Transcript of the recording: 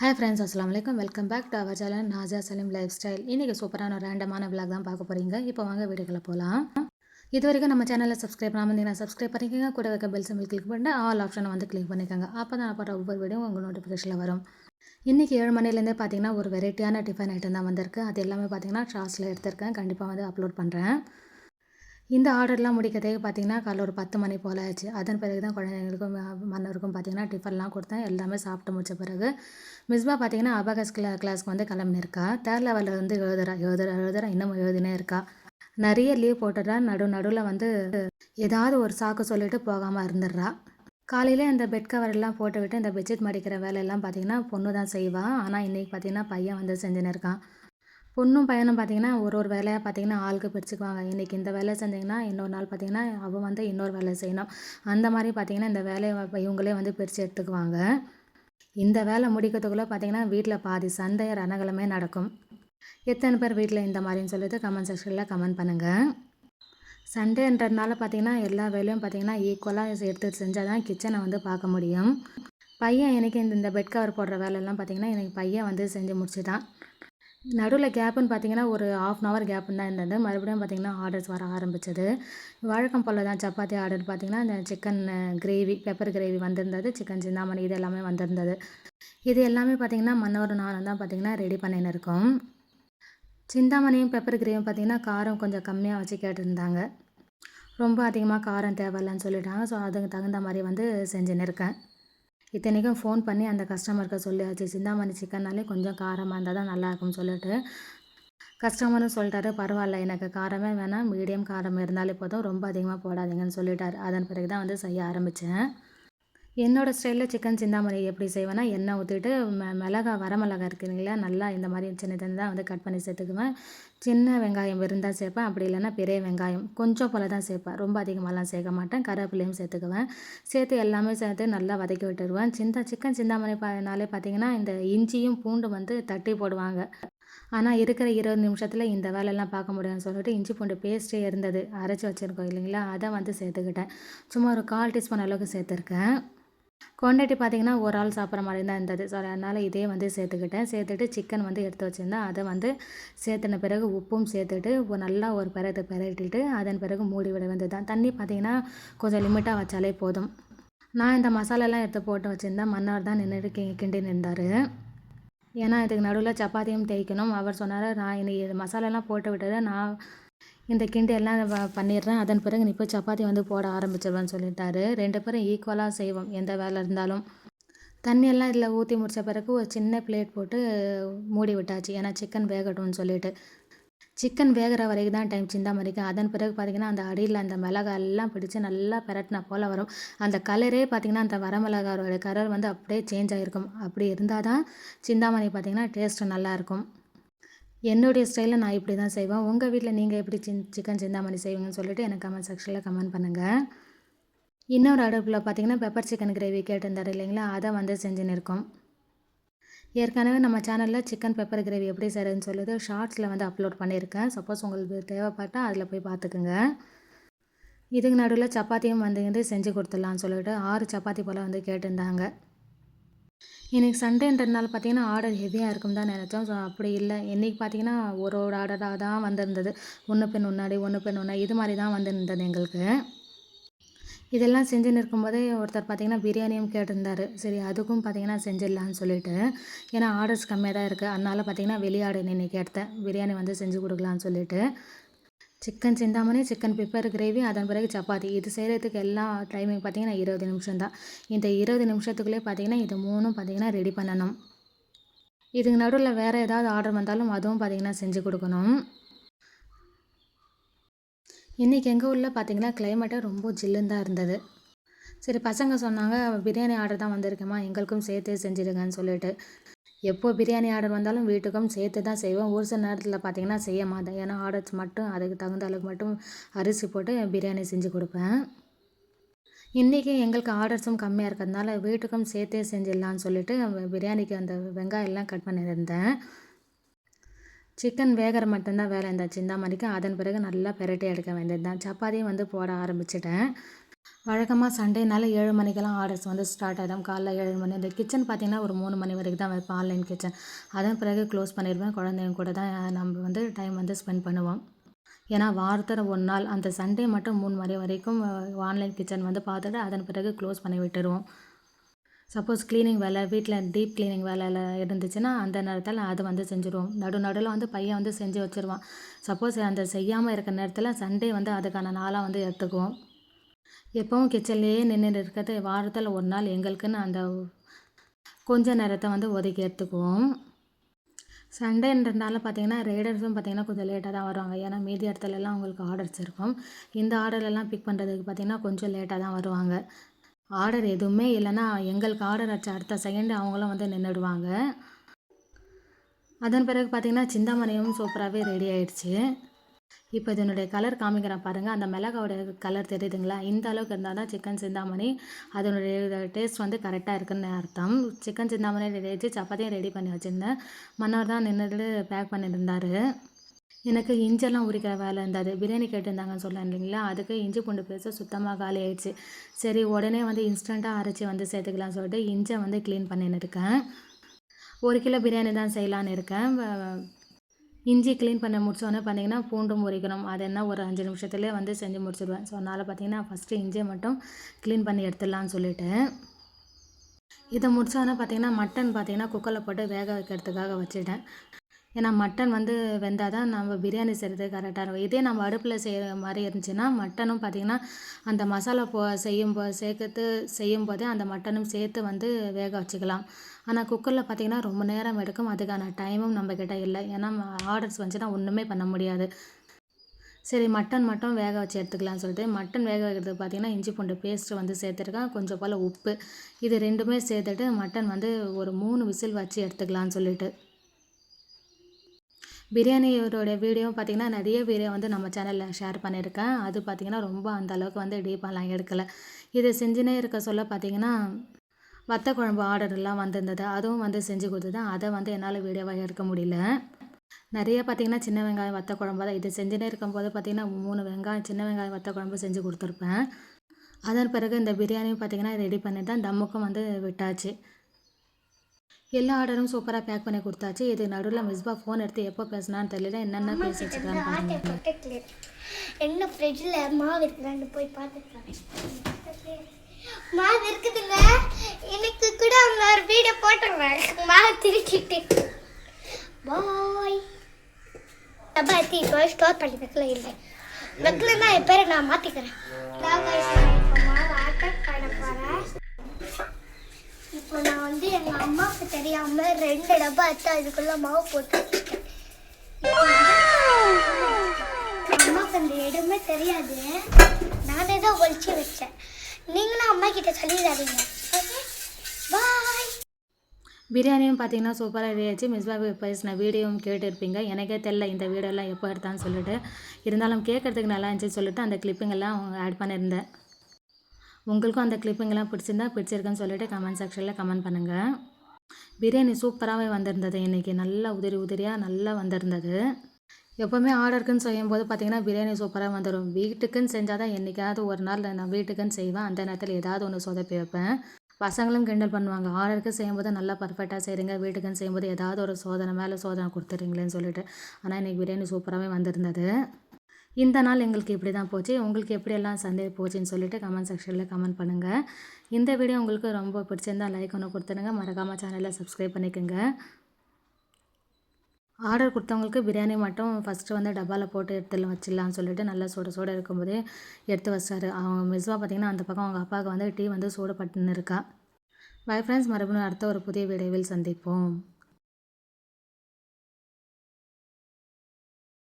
Hi friends அஸ்லாம் வலைக்கம் welcome back to our channel Naja Saleem lifestyle இன்றைக்கி சூப்பரான ஒரு ரேண்டமான விளாக் தான் பார்க்க போகிறீங்க இப்போ வாங்க வீடுகளை போகலாம் இது வரைக்கும் நம்ம சேனலில் சப்ஸ்கிரைப் பண்ணாமல் சப்ஸ்கிரைப் பண்ணிக்கோங்க. கூட இருக்க பெல் சிம்பிள் கிளிக் பண்ணிட்டு ஆல் ஆப்ஷனை வந்து கிளிக் பண்ணிக்கோங்க. அப்போ தான் நான் போகிற ஒவ்வொரு வீடியோ உங்கள் நோட்டிஃபிகேஷனில் வரும். இன்றைக்கி ஏழு மணிலேருந்தே பார்த்தீங்கன்னா ஒரு வெரைட்டியான டிஃபன் ஐட்டம் தான் வந்திருக்கு. அது எல்லாமே பார்த்தீங்கன்னா ஷார்ட்ஸில் எடுத்திருக்கேன். கண்டிப்பாக வந்து அப்லோட் பண்ணுறேன் இந்த ஆர்டர்லாம் முடிக்கிறதுக்கு பார்த்தீங்கன்னா காலைல ஒரு பத்து மணி போல் ஆச்சு. அதன் பிறகு தான் குழந்தைங்களுக்கும் மன்னருக்கும் பார்த்தீங்கன்னா டிஃபன்லாம் கொடுத்தேன். எல்லாமே சாப்பிட்டு முடிச்ச பிறகு மிஸ்பா பார்த்தீங்கன்னா அபகஸ் கிளா கிளாஸ்க்கு வந்து கிளம்பினிருக்கா. தேர்ட் லெவலில் வந்து எழுதுறா எழுதுற எழுதுறா இன்னமும் எழுதினே இருக்கா. நிறைய லீவ் போட்டுடுறா நடு நடுவில் வந்து ஏதாவது ஒரு சாக்கு சொல்லிட்டு போகாமல் இருந்துடுறா. காலையில் இந்த பெட் கவரெல்லாம் போட்டுவிட்டு இந்த பெட்ஷீட் மடிக்கிற வேலையெல்லாம் பார்த்தீங்கன்னா பொண்ணு தான் செய்வாள் ஆனால் இன்றைக்கி பார்த்தீங்கன்னா பையன் வந்து செஞ்சுன்னு இருக்கான். பொண்ணும் பையனும் பார்த்தீங்கன்னா ஒரு ஒரு வேலையாக பார்த்தீங்கன்னா ஆளுக்கு பிரிச்சுக்குவாங்க. இன்றைக்கி இந்த வேலை செஞ்சிங்கன்னா இன்னொரு நாள் பார்த்தீங்கன்னா அவன் வந்து இன்னொரு வேலை செய்யணும். அந்த மாதிரி பார்த்தீங்கன்னா இந்த வேலையை இவங்களே வந்து பிரித்து எடுத்துக்குவாங்க. இந்த வேலை முடிக்கிறதுக்குள்ளே பார்த்தீங்கன்னா வீட்டில் பாதி சந்தை ரணகலமே நடக்கும். எத்தனை பேர் வீட்டில் இந்த மாதிரின்னு சொல்லிட்டு கமெண்ட் செக்ஷனில் கமெண்ட் பண்ணுங்கள் சண்டேன்றதுனால பார்த்தீங்கன்னா எல்லா வேலையும் பார்த்தீங்கன்னா ஈக்குவலாக எடுத்து செஞ்சால் தான் கிச்சனை வந்து பார்க்க முடியும். பையன் எனக்கு இந்த இந்த பெட் கவர் போடுற வேலையெல்லாம் பார்த்தீங்கன்னா எனக்கு பையன் வந்து செஞ்சு முடிச்சுட்டான். நடுவில் கேப்புன்னு பார்த்தீங்கன்னா ஒரு ஆஃப் அன் ஹவர் கேப்புன்னு தான் இருந்தது. மறுபடியும் பார்த்திங்கன்னா ஆர்டர்ஸ் வர ஆரம்பிச்சது. வழக்கம் போல் தான் சப்பாத்தி ஆர்டர் பார்த்திங்கன்னா இந்த சிக்கன் கிரேவி பெப்பர் கிரேவி வந்திருந்தது. சிக்கன் சிந்தாமணி இது எல்லாமே வந்திருந்தது. இது எல்லாமே பார்த்திங்கன்னா மன்னவர் நானும் தான் பார்த்திங்கன்னா ரெடி பண்ணின்னு இருக்கோம். சிந்தாமணியும் பெப்பர் கிரேவியும் பார்த்திங்கன்னா காரம் கொஞ்சம் கம்மியாக வச்சு கேட்டிருந்தாங்க. ரொம்ப அதிகமாக காரம் தேவையில்லைன்னு சொல்லிட்டாங்க. ஸோ அதுக்கு தகுந்த மாதிரி வந்து செஞ்சுன்னு இருக்கேன். இத்தனைக்கும் ஃபோன் பண்ணி அந்த கஸ்டமருக்கு சொல்லியாச்சு சிந்தாமணி சிக்கன்னாலே கொஞ்சம் காரமாக இருந்தால் தான் நல்லாயிருக்கும்னு சொல்லிட்டு கஸ்டமரும் சொல்லிட்டாரு. பரவாயில்ல எனக்கு காரமே வேணாம் மீடியம் காரம் இருந்தாலே போதும் ரொம்ப அதிகமாக போடாதீங்கன்னு சொல்லிட்டார். அதன் பிறகு தான் வந்து செய்ய ஆரம்பித்தேன் என்னோடய ஸ்டைலில் சிக்கன் சிந்தாமணி எப்படி செய்வேன்னா எண்ணெய் ஊற்றிட்டு மெ மிளகா வரமிளகா இருக்குதுங்களா நல்லா இந்த மாதிரி சின்ன சின்னதாக வந்து கட் பண்ணி சேர்த்துக்குவேன். சின்ன வெங்காயம் இருந்தால் சேர்ப்பேன் அப்படி இல்லைன்னா பெரிய வெங்காயம் கொஞ்சம் போல் தான் சேர்ப்பேன். ரொம்ப அதிகமாகலாம் சேர்க்க மாட்டேன். கருவேப்பிலையும் சேர்த்துக்குவேன். சேர்த்து எல்லாமே சேர்த்து நல்லா வதக்கி விட்டுருவேன். சின்ன சிக்கன் சிந்தாமணி பானாலே பார்த்தீங்கன்னா இந்த இஞ்சியும் பூண்டு வந்து தட்டி போடுவாங்க. ஆனால் இருக்கிற இருபது நிமிஷத்தில் இந்த வேலையெல்லாம் பார்க்க முடியும்னு சொல்லிட்டு இஞ்சி பூண்டு பேஸ்ட்டே இருந்தது. அரைச்சி வச்சுருக்கோம் இல்லைங்களா? அதை வந்து சேர்த்துக்கிட்டேன். சும்மா ஒரு கால் டீஸ்பூன் அளவுக்கு சேர்த்துருக்கேன். குவான்டிட்டி பார்த்திங்கன்னா ஒரு ஆள் சாப்பிட்ற மாதிரி தான் இருந்தது. ஸோ அதனால் இதே வந்து சேர்த்துக்கிட்டேன். சேர்த்துட்டு சிக்கன் வந்து எடுத்து வச்சுருந்தேன். அதை வந்து சேர்த்துன பிறகு உப்பும் சேர்த்துட்டு நல்லா ஒரு பிறகு பிறட்டிட்டு அதன் பிறகு மூடி விட வந்து தான் தண்ணி பார்த்திங்கன்னா கொஞ்சம் லிமிட்டாக வச்சாலே போதும். நான் இந்த மசாலாலாம் எடுத்து போட்டு வச்சுருந்தேன். மன்னார் தான் நின்றுட்டு கி கிண்டி நின்றார் ஏன்னா இதுக்கு நடுவில் சப்பாத்தியும் தேய்க்கணும். அவர் சொன்னார் நான் இன்னைக்கு மசாலாலாம் போட்டு விட்டதை நான் இந்த கிண்டு எல்லாம் பண்ணிடுறேன். அதன் பிறகு நீ போய் சப்பாத்தி வந்து போட ஆரம்பிச்சிருவேன்னு சொல்லிட்டாரு. ரெண்டு பேரும் ஈக்குவலாக செய்வோம். எந்த வேலை இருந்தாலும். தண்ணியெல்லாம் இதில் ஊற்றி முடித்த பிறகு ஒரு சின்ன பிளேட் போட்டு மூடி விட்டாச்சு. ஏன்னா சிக்கன் வேகட்டும்னு சொல்லிட்டு. சிக்கன் வேகிற வரைக்கும் தான் டைம் சிந்தா மாதிரிக்கும் அதன் பிறகு பார்த்திங்கன்னா அந்த அடியில் அந்த மிளகாயெல்லாம் பிடிச்சி நல்லா பெரட்டினா போல் வரும். அந்த கலரே பார்த்திங்கன்னா அந்த வரமிளகாரோட கலர் வந்து அப்படியே சேஞ்ச் ஆகிருக்கும் அப்படி இருந்தால் தான் சிந்தாமணி பார்த்திங்கன்னா டேஸ்ட்டு நல்லாயிருக்கும் என்னுடைய ஸ்டைலில் நான் இப்படி தான் செய்வேன். உங்கள் வீட்டில் நீங்கள் எப்படி சின் சிக்கன் சிந்தாமணி செய்வீங்கன்னு சொல்லிட்டு எனக்கு கமெண்ட் செக்ஷனில் கமெண்ட் பண்ணுங்கள் இன்னொரு அடுப்பில் பார்த்தீங்கன்னா பெப்பர் சிக்கன் கிரேவி கேட்டிருந்தாரு இல்லைங்களா? அதை வந்து செஞ்சுன்னு இருக்கோம் ஏற்கனவே நம்ம சேனலில் சிக்கன் பெப்பர் கிரேவி எப்படி செய்கிறதுன்னு சொல்லிட்டு ஷார்ட்ஸில் வந்து அப்லோட் பண்ணியிருக்கேன். சப்போஸ் உங்களுக்கு தேவைப்பட்டால் அதில் போய் பார்த்துக்குங்க இதுக்கு நடுவில் சப்பாத்தியும் வந்து செஞ்சு கொடுத்துடலான்னு சொல்லிட்டு ஆறு சப்பாத்தி போல் வந்து கேட்டிருந்தாங்க. இன்றைக்கி சண்டேன்றதுனால பார்த்திங்கன்னா ஆர்டர் ஹெவியாக இருக்கும் தான் நினச்சோம். ஸோ அப்படி இல்லை. இன்றைக்கி பார்த்திங்கன்னா ஒரு ஒரு ஆர்டராக தான் வந்திருந்தது. ஒன்று பெண் முன்னாடி ஒன்று பெண் ஒன்றா இது மாதிரி தான் வந்திருந்தது எங்களுக்கு. இதெல்லாம் செஞ்சுன்னு இருக்கும்போதே ஒருத்தர் பார்த்திங்கன்னா பிரியாணியும் கேட்டிருந்தார். சரி அதுக்கும் பார்த்திங்கன்னா செஞ்சிடலான்னு சொல்லிட்டு. ஏன்னா ஆர்டர்ஸ் கம்மியாக தான் இருக்குது அதனால் பார்த்திங்கன்னா வெளியாடு இன்றைக்கி எடுத்தேன். பிரியாணி வந்து செஞ்சு கொடுக்கலான்னு சொல்லிட்டு. Chicken Chintamani chicken pepper gravy அதன் பிறகு சப்பாத்தி. இது செய்கிறதுக்கு எல்லா டைமிங் பார்த்திங்கன்னா இருபது நிமிஷம் தான். இந்த இருபது நிமிஷத்துக்குள்ளே பார்த்திங்கன்னா இது மூணும் பார்த்திங்கன்னா ரெடி பண்ணணும். இதுக்கு நடுவில் வேறு ஏதாவது ஆர்டர் வந்தாலும் அதுவும் பார்த்திங்கன்னா செஞ்சு கொடுக்கணும். இன்றைக்கி எங்கள் ஊரில் பார்த்திங்கன்னா கிளைமேட்டே ரொம்ப ஜில்லுன்னு தான் இருந்தது. சரி பசங்க சொன்னாங்க பிரியாணி ஆர்டர் தான் வந்திருக்கேம்மா எங்களுக்கும் சேர்த்தே செஞ்சுடுங்கன்னு சொல்லிட்டு. எப்போ பிரியாணி ஆர்டர் வந்தாலும் வீட்டுக்கும் சேர்த்து தான் செய்வோம். ஒரு சில நேரத்தில் பார்த்திங்கன்னா செய்ய மாட்டேன். ஏன்னா ஆர்டர்ஸ் மட்டும் அதுக்கு தகுந்த அளவுக்கு மட்டும் அரிசி போட்டு பிரியாணி செஞ்சு கொடுப்பேன். இன்றைக்கி எங்களுக்கு ஆர்டர்ஸும் கம்மியாக இருக்கிறதுனால வீட்டுக்கும் சேர்த்தே செஞ்சிடலான்னு சொல்லிட்டு பிரியாணிக்கு அந்த வெங்காயம்லாம் கட் பண்ணியிருந்தேன். சிக்கன் வேகிற மட்டும்தான் வேலை இருந்தாச்சு. இந்த மாதிரிக்கு அதன் பிறகு நல்லா பெரட்டி எடுக்க வேண்டியது தான் சப்பாத்தியும் வந்து போட ஆரம்பிச்சிட்டேன். வழக்கமாக சண்டேனால ஏழு மணிக்கெல்லாம் ஆர்டர்ஸ் வந்து ஸ்டார்ட் ஆகிடும் காலைல ஏழு மணி அந்த கிச்சன் பார்த்திங்கன்னா ஒரு மூணு மணி வரைக்கும் தான் வைப்பேன் ஆன்லைன் கிச்சன் அதன் பிறகு க்ளோஸ் பண்ணிடுவேன். குழந்தைங்க கூட தான் நம்ம வந்து டைம் வந்து ஸ்பெண்ட் பண்ணுவோம். ஏன்னா வாரத்தில் ஒரு நாள் அந்த சண்டே மட்டும் மூணு மணி வரைக்கும் ஆன்லைன் கிச்சன் வந்து பார்த்துட்டு அதன் பிறகு க்ளோஸ் பண்ணி விட்டுருவோம். சப்போஸ் க்ளீனிங் வேலை வீட்டில் டீப் க்ளீனிங் வேலையில் இருந்துச்சுன்னா அந்த நேரத்தில் அது வந்து செஞ்சுருவோம். நடு நடுவில் வந்து பையன் வந்து செஞ்சு வச்சுருவான். சப்போஸ் அந்த செய்யாமல் இருக்க நேரத்தில் சண்டே வந்து அதுக்கான நாளாக வந்து எடுத்துக்குவோம். எப்பவும் கிச்சன்லேயே நின்றுட்டு இருக்கிறது. வாரத்தில் ஒரு நாள் எங்களுக்குன்னு அந்த கொஞ்ச நேரத்தை வந்து ஒதுக்கி எடுத்துக்குவோம். சண்டேன்றதுனால பார்த்தீங்கன்னா ரைடர்ஸும் பார்த்தீங்கன்னா கொஞ்சம் லேட்டாக தான் வருவாங்க. ஏன்னா மீதி இடத்துலலாம் அவங்களுக்கு ஆர்டர்ஸ் இருக்கும். இந்த ஆர்டர்லாம் பிக் பண்ணுறதுக்கு பார்த்தீங்கன்னா கொஞ்சம் லேட்டாக தான் வருவாங்க. ஆர்டர் எதுவுமே இல்லைன்னா எங்களுக்கு ஆர்டர் அடிச்ச அடுத்த செகண்ட் அவங்களும் வந்து நின்றுடுவாங்க அதன் பிறகு பார்த்திங்கன்னா சிந்தாமணியும் சூப்பராகவே ரெடி ஆயிடுச்சு. இப்போ இதனுடைய கலர் காமிக்கிறேன் பாருங்கள் அந்த மிளகாவோட கலர் தெரியுதுங்களா? இந்த அளவுக்கு இருந்தால் தான் சிக்கன் சிந்தாமணி. அதனுடைய டேஸ்ட் வந்து கரெக்டாக இருக்குன்னு அர்த்தம். சிக்கன் சிந்தாமணி ரெடி ஆச்சு சப்பாத்தியும் ரெடி பண்ணி வச்சுருந்தேன். மன்னர் தான் நின்றுட்டு பேக் பண்ணியிருந்தார். எனக்கு இஞ்செல்லாம் உரிக்கிற வேலை இருந்தது பிரியாணி கேட்டிருந்தாங்கன்னு சொல்லேன் இல்லைங்களா? அதுக்கு இஞ்சி பூண்டு பேச சுத்தமாக காலி ஆயிடுச்சு. சரி உடனே வந்து இன்ஸ்டண்ட்டாக அரைச்சி வந்து சேர்த்துக்கலாம்னு சொல்லிட்டு இஞ்சை வந்து க்ளீன் பண்ணின்னு இருக்கேன். ஒரு கிலோ பிரியாணி தான் செய்யலான்னு இருக்கேன். இஞ்சி க்ளீன் பண்ண முடிச்சோடனே பார்த்தீங்கன்னா பூண்டும் உரிக்கணும் அது என்ன ஒரு அஞ்சு நிமிஷத்துலேயே வந்து செஞ்சு முடிச்சிடுவேன் ஸோ அதனால் பார்த்தீங்கன்னா ஃபஸ்ட்டு இஞ்சியை மட்டும் க்ளீன் பண்ணி எடுத்துடலான்னு சொல்லிவிட்டு இதை முடிச்சோன்னே பார்த்தீங்கன்னா மட்டன் பார்த்தீங்கன்னா குக்கரில் போட்டு வேக வைக்கிறதுக்காக வச்சுட்டேன். ஏன்னா மட்டன் வந்து வெந்தால் தான் நம்ம பிரியாணி செய்கிறது கரெக்டாக இருக்கும். இதே நம்ம அடுப்பில் செய்கிற மாதிரி இருந்துச்சுன்னா மட்டனும் பார்த்திங்கன்னா அந்த மசாலா போ செய்யும் போ சேர்க்கறது செய்யும் போதே அந்த மட்டனும் சேர்த்து வந்து வேக வச்சுக்கலாம். ஆனால் குக்கரில் பார்த்திங்கன்னா ரொம்ப நேரம் எடுக்கும். அதுக்கான டைமும் நம்மக்கிட்ட இல்லை. ஏன்னா ஆர்டர்ஸ் வந்துச்சுன்னா ஒன்றுமே பண்ண முடியாது. சரி மட்டன் மட்டும் வேக வச்சு எடுத்துக்கலாம்னு சொல்லிட்டு மட்டன் வேக வைக்கிறதுக்கு பார்த்திங்கன்னா இஞ்சி பூண்டு பேஸ்ட்டு வந்து சேர்த்துருக்கேன். கொஞ்சம் போல் உப்பு. இது ரெண்டுமே சேர்த்துட்டு மட்டன் வந்து ஒரு மூணு விசில் வச்சு எடுத்துக்கலாம்னு சொல்லிட்டு. பிரியாணியோட வீடியோ பார்த்திங்கன்னா நிறைய வீடியோ வந்து நம்ம சேனலில் ஷேர் பண்ணியிருக்கேன். அது பார்த்திங்கன்னா ரொம்ப அந்த அளவுக்கு வந்து டீப்பாலாம் எடுக்கலை. இதை செஞ்சுனே இருக்க சொல்ல பார்த்திங்கன்னா வத்த குழம்பு ஆர்டர்லாம் வந்திருந்தது. அதுவும் வந்து செஞ்சு கொடுத்தது. அதை வந்து என்னால் வீடியோவாக எடுக்க முடியல. நிறைய பார்த்திங்கன்னா சின்ன வெங்காயம் வத்த குழம்பு தான். இது செஞ்சுனே இருக்கும்போது பார்த்திங்கன்னா மூணு வெங்காயம் சின்ன வெங்காயம் வத்த குழம்பு செஞ்சு கொடுத்துருப்பேன். அதன் பிறகு இந்த பிரியாணியும் பார்த்திங்கன்னா ரெடி பண்ணி தான் தம்முக்கும் வந்து விட்டாச்சு. எல்லா ஆர்டரும் சூப்பராக பேக் பண்ணி கொடுத்தாச்சு. இது நடுவில் மிஸ்பா ஃபோன் எடுத்து எப்போ பேசினான்னு தெரியல. என்னென்ன பேசி வச்சுக்கலான்னு பாருங்க. என்ன ஃப்ரிட்ஜில் மாவு இருக்குதான்னு போய் பார்த்துருக்காங்க மாவு இருக்குதுங்க. எனக்கு கூட அவங்க ஒரு வீடியோ போட்டுருவேன் மாவு திருச்சிட்டு பாய் டப்பாத்தி இப்போ ஸ்டோர் பண்ணி வைக்கல இல்லை. வைக்கலன்னா என் பேரை நான் மாற்றிக்கிறேன் மாவு ஆட்டம் பண்ண போகிறேன் இப்போ நான் வந்து எங்கள் அம்மாவுக்கு தெரியாமல் ரெண்டு டப்பா எடுத்து அதுக்குள்ளே மாவு போட்டு அம்மாவுக்கு அந்த இடமே தெரியாது. நானே தான் ஒழிச்சு வச்சேன். நீங்களும் அம்மா கிட்ட சொல்லிடாதீங்க. பாய் பிரியாணியும் பார்த்தீங்கன்னா சூப்பராக ரெடி ஆச்சு மிஸ்பா பேசின வீடியோவும் கேட்டுருப்பீங்க. எனக்கே தெரில இந்த வீடியோலாம் எப்போ எடுத்தான்னு சொல்லிட்டு. இருந்தாலும் கேட்குறதுக்கு நல்லா இருந்துச்சு சொல்லிட்டு அந்த கிளிப்பிங்கெல்லாம் ஆட் பண்ணியிருந்தேன். உங்களுக்கும் அந்த கிளிப்பிங்கெல்லாம் பிடிச்சிருந்தா பிடிச்சிருக்குன்னு சொல்லிட்டு கமெண்ட் செக்ஷனில் கமெண்ட் பண்ணுங்கள் பிரியாணி சூப்பராகவே வந்திருந்தது இன்றைக்கி நல்லா உதிரி உதிரியாக நல்லா வந்திருந்தது. எப்போவுமே ஆர்டருக்குன்னு செய்யும்போது பார்த்திங்கன்னா பிரியாணி சூப்பராக வந்துடும் வீட்டுக்குன்னு செஞ்சால் தான் என்றைக்காவது ஒரு நாள் நான் வீட்டுக்குன்னு செய்வேன். அந்த நேரத்தில் ஏதாவது ஒன்று சொதப்பி வைப்பேன். பசங்களும் கிண்டல் பண்ணுவாங்க. ஆர்டருக்கு செய்யும்போது நல்லா பர்ஃபெக்டாக செய்கிறீங்க வீட்டுக்குன்னு செய்யும்போது ஏதாவது ஒரு சோதனை மேலே சோதனை கொடுத்துறீங்களேன்னு சொல்லிட்டு. ஆனால் இன்றைக்கி பிரியாணி சூப்பராகவே வந்திருந்தது. இந்த நாள் எங்களுக்கு இப்படி தான் போச்சு. உங்களுக்கு எப்படியெல்லாம் சந்தேக போச்சுன்னு சொல்லிட்டு கமெண்ட் செக்ஷனில் கமெண்ட் பண்ணுங்கள் இந்த வீடியோ உங்களுக்கு ரொம்ப பிடிச்சிருந்தால் லைக் ஒன்று கொடுத்துருங்க மறக்காமல் சேனலில் சப்ஸ்கிரைப் பண்ணிக்கோங்க. ஆர்டர் கொடுத்தவங்களுக்கு பிரியாணி மட்டும் ஃபஸ்ட்டு வந்து டப்பாவில் போட்டு எடுத்துல வச்சிடலான்னு சொல்லிட்டு நல்லா சூட சூட இருக்கும்போதே எடுத்து வச்சாரு. அவங்க மெஸ்வாக பார்த்திங்கன்னா அந்த பக்கம் அவங்க அப்பாவுக்கு வந்து டீ வந்து சூடப்பட்டுன்னு இருக்கா. பை ஃப்ரெண்ட்ஸ் மறுபடியும் அடுத்த ஒரு புதிய வீடியோவில் சந்திப்போம்.